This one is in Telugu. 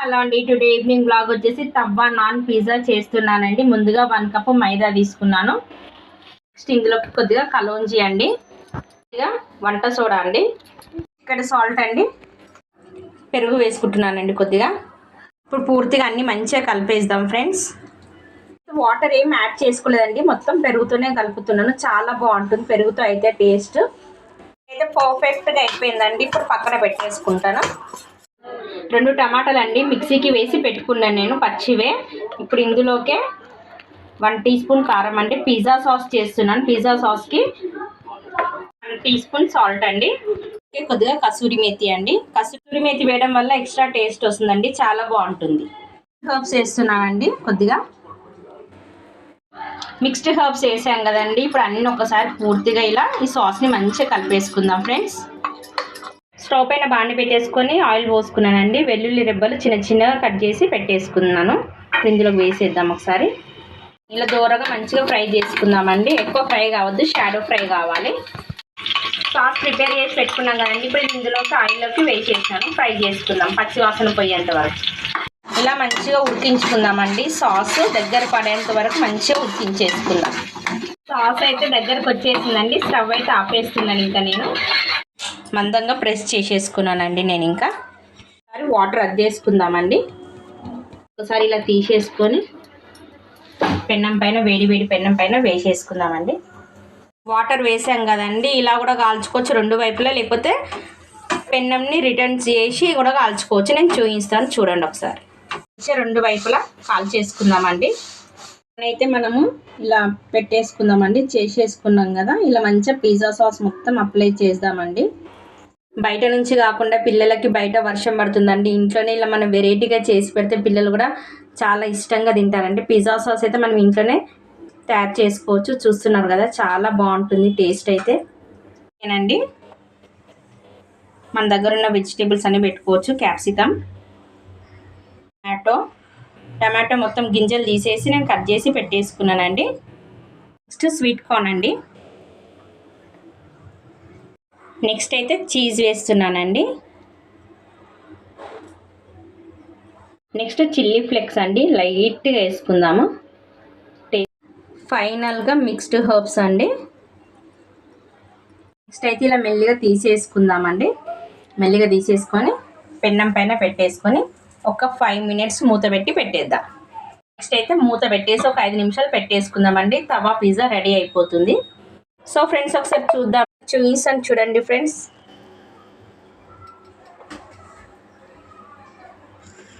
హలో అండి. టుడే ఈవినింగ్ బ్లాగ్ వచ్చేసి తవ్వా నాన్ పిజ్జా చేస్తున్నానండి. ముందుగా వన్ కప్ మైదా తీసుకున్నాను. నెక్స్ట్ ఇందులోకి కొద్దిగా కలోంజి అండి. కొద్దిగా వంట సోడా అండి. ఇక్కడ సాల్ట్ అండి. పెరుగు వేసుకుంటున్నానండి కొద్దిగా. ఇప్పుడు పూర్తిగా అన్నీ మంచిగా కలిపేద్దాం ఫ్రెండ్స్. వాటర్ ఏం యాడ్ చేసుకోలేదండి. మొత్తం పెరుగుతూనే కలుపుతున్నాను. చాలా బాగుంటుంది. పెరుగుతో అయితే టేస్ట్ అయితే పర్ఫెక్ట్గా అయిపోయిందండి. ఇప్పుడు పక్కన పెట్టేసుకుంటాను. రెండు టమాటాలు అండి మిక్సీకి వేసి పెట్టుకున్నాను నేను పచ్చివే. ఇప్పుడు ఇందులోకే వన్ టీ స్పూన్ కారం అండి. పిజ్జా సాస్ చేస్తున్నాను. పిజ్జా సాస్కి వన్ టీ స్పూన్ సాల్ట్ అండి. కొద్దిగా కసూరి మేతి అండి. కసూరి మేతి వేయడం వల్ల ఎక్స్ట్రా టేస్ట్ వస్తుందండి. చాలా బాగుంటుంది. హర్బ్స్ వేస్తున్నానండి కొద్దిగా. మిక్స్డ్ హర్బ్స్ వేసాం కదండి. ఇప్పుడు అన్నీ ఒకసారి పూర్తిగా ఇలా ఈ సాస్ని మంచిగా కలిపేసుకుందాం ఫ్రెండ్స్. స్టవ్ పైన బాండి పెట్టేసుకొని ఆయిల్ పోసుకున్నానండి. వెల్లుల్లి రెబ్బలు చిన్న చిన్నగా కట్ చేసి పెట్టేసుకున్నాను. ఇందులోకి వేసేద్దాం ఒకసారి. ఇలా దూరగా మంచిగా ఫ్రై చేసుకుందామండి. ఎక్కువ ఫ్రై కావద్దు షాడో ఫ్రై కావాలి. సాస్ ప్రిపేర్ చేసి పెట్టుకున్నాం కదండి. ఇప్పుడు ఇందులోకి ఆయిల్లోకి వేసేసాను. ఫ్రై చేసుకుందాం. పచ్చి వాసన పోయేంత వరకు. ఇలా మంచిగా ఉడికించుకుందామండి. సాస్ దగ్గర పడేంత వరకు మంచిగా ఉడికించేసుకుందాం. సాస్ అయితే దగ్గరకు వచ్చేసిందండి. స్టవ్ అయితే ఆపేస్తున్నాను ఇంకా నేను. మందంగా ప్రెస్ చేసేసుకున్నానండి నేను ఇంకా. ఒకసారి వాటర్ అద్దేసుకుందామండి ఒకసారి ఇలా తీసేసుకొని పెన్నం పైన వేడి వేడి పెన్నం పైన వేసేసుకుందామండి. వాటర్ వేసాం కదండి ఇలా కూడా కాల్చుకోవచ్చు రెండు వైపులా లేకపోతే పెన్నంని రిటర్న్ చేసి కూడా కాల్చుకోవచ్చు. నేను చూపిస్తాను చూడండి ఒకసారి. రెండు వైపులా కాల్ చేసుకుందామండి. అయితే మనము ఇలా పెట్టేసుకుందామండి చేసేసుకున్నాం కదా. ఇలా మంచిగా పిజ్జా సాస్ మొత్తం అప్లై చేద్దామండి. బయట నుంచి కాకుండా పిల్లలకి బయట వర్షం పడుతుందండి. ఇంట్లోనే ఇలా మనం వెరైటీగా చేసి పెడితే పిల్లలు కూడా చాలా ఇష్టంగా తింటారండి. పిజ్జా సాస్ అయితే మనం ఇంట్లోనే తయారు చేసుకోవచ్చు. చూస్తున్నారు కదా చాలా బాగుంటుంది టేస్ట్ అయితే. ఏనండి మన దగ్గర ఉన్న వెజిటేబుల్స్ అన్నీ పెట్టుకోవచ్చు. Capsicum tomato. టమాటో మొత్తం గింజలు తీసేసి నేను కట్ చేసి పెట్టేసుకున్నానండి. నెక్స్ట్ స్వీట్ కార్న్ అండి. నెక్స్ట్ అయితే చీజ్ వేస్తున్నానండి. నెక్స్ట్ చిల్లీ ఫ్లెక్స్ అండి లైట్గా వేసుకుందాము. ఫైనల్గా మిక్స్డ్ హర్బ్స్ అండి. నెక్స్ట్ అయితే ఇలా మెల్లిగా తీసేసుకుందామండి. మెల్లిగా తీసేసుకొని పెన్నం పైన పెట్టేసుకొని ఒక ఫైవ్ మినిట్స్ మూత పెట్టి పెట్టేద్దాం. నెక్స్ట్ అయితే మూత పెట్టేసి ఒక ఐదు నిమిషాలు పెట్టేసుకుందామండి. తవా పిజ్జా రెడీ అయిపోతుంది. సో ఫ్రెండ్స్ ఒకసారి చూద్దాం. చూపిస్తాను చూడండి ఫ్రెండ్స్